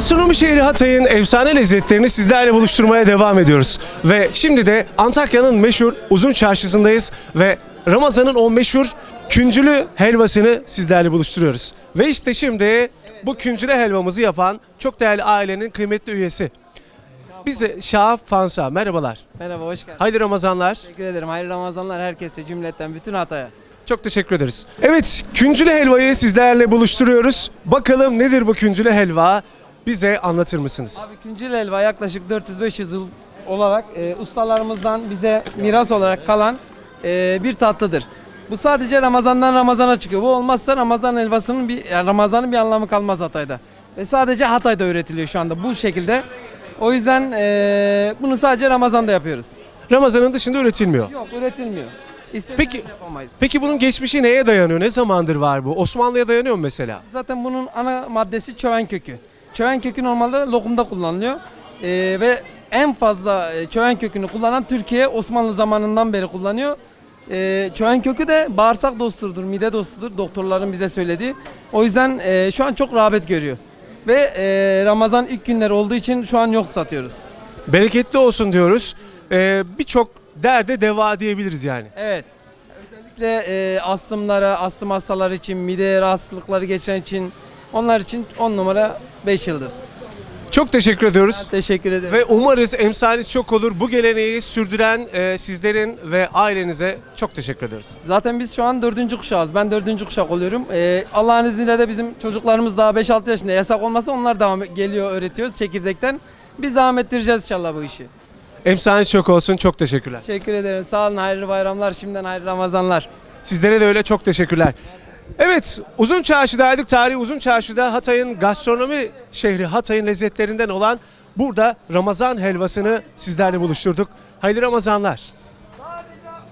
Gastronomi şehri Hatay'ın efsane lezzetlerini sizlerle buluşturmaya devam ediyoruz. Ve şimdi de Antakya'nın meşhur uzun çarşısındayız ve Ramazan'ın o meşhur küncülü helvasını sizlerle buluşturuyoruz. Ve işte şimdi bu küncülü helvamızı yapan çok değerli ailenin kıymetli üyesi. Bize Şahap Fansa merhabalar. Merhaba, hoş geldin. Hayırlı Ramazanlar. Teşekkür ederim. Hayırlı Ramazanlar herkese, cümletten, bütün Hatay'a. Çok teşekkür ederiz. Evet, küncülü helvayı sizlerle buluşturuyoruz. Bakalım nedir bu küncülü helva? Bize anlatır mısınız? Abi küncül helva yaklaşık 400-500 yıl olarak e, ustalarımızdan bize miras olarak kalan e, bir tatlıdır. Bu sadece Ramazan'dan Ramazan'a çıkıyor. Bu olmazsa Ramazan helvasının bir yani Ramazan'ın bir anlamı kalmaz Hatay'da. Ve sadece Hatay'da üretiliyor şu anda bu şekilde. O yüzden e, bunu sadece Ramazan'da yapıyoruz. Ramazan'ın dışında üretilmiyor. Yok üretilmiyor. İstediğimiz Peki- yapamayız. Peki bunun geçmişi neye dayanıyor? Ne zamandır var bu? Osmanlı'ya dayanıyor mu mesela? Zaten bunun ana maddesi çöven kökü. Çöven kökü normalde lokumda kullanılıyor. Ee, ve en fazla e, çöven kökünü kullanan Türkiye Osmanlı zamanından beri kullanıyor. Ee, çöven kökü de bağırsak dostudur, mide dostudur doktorların bize söylediği. O yüzden e, şu an çok rağbet görüyor. Ve e, Ramazan ilk günler olduğu için şu an yok satıyoruz. Bereketli olsun diyoruz. Ee, Birçok derde deva diyebiliriz yani. Evet. Özellikle e, astımlara, astım hastaları için, mide rahatsızlıkları geçen için, onlar için 10 numara 5 yıldız. Çok teşekkür ediyoruz. Teşekkür ederim. Ve umarız emsaliniz çok olur. Bu geleneği sürdüren e, sizlerin ve ailenize çok teşekkür ediyoruz. Zaten biz şu an dördüncü kuşağız. Ben dördüncü kuşak oluyorum. Ee, Allah'ın izniyle de bizim çocuklarımız daha 5-6 yaşında. Yasak olmasa onlar devam geliyor öğretiyoruz çekirdekten. Biz devam ettireceğiz inşallah bu işi. Emsaliniz çok olsun. Çok teşekkürler. Teşekkür ederim. Sağ olun. Hayırlı bayramlar. Şimdiden hayırlı Ramazanlar. Sizlere de öyle çok teşekkürler. Evet, Uzun Çarşı'daydık. Tarihi Uzun Çarşı'da Hatay'ın gastronomi şehri, Hatay'ın lezzetlerinden olan burada Ramazan helvasını sizlerle buluşturduk. Hayırlı Ramazanlar.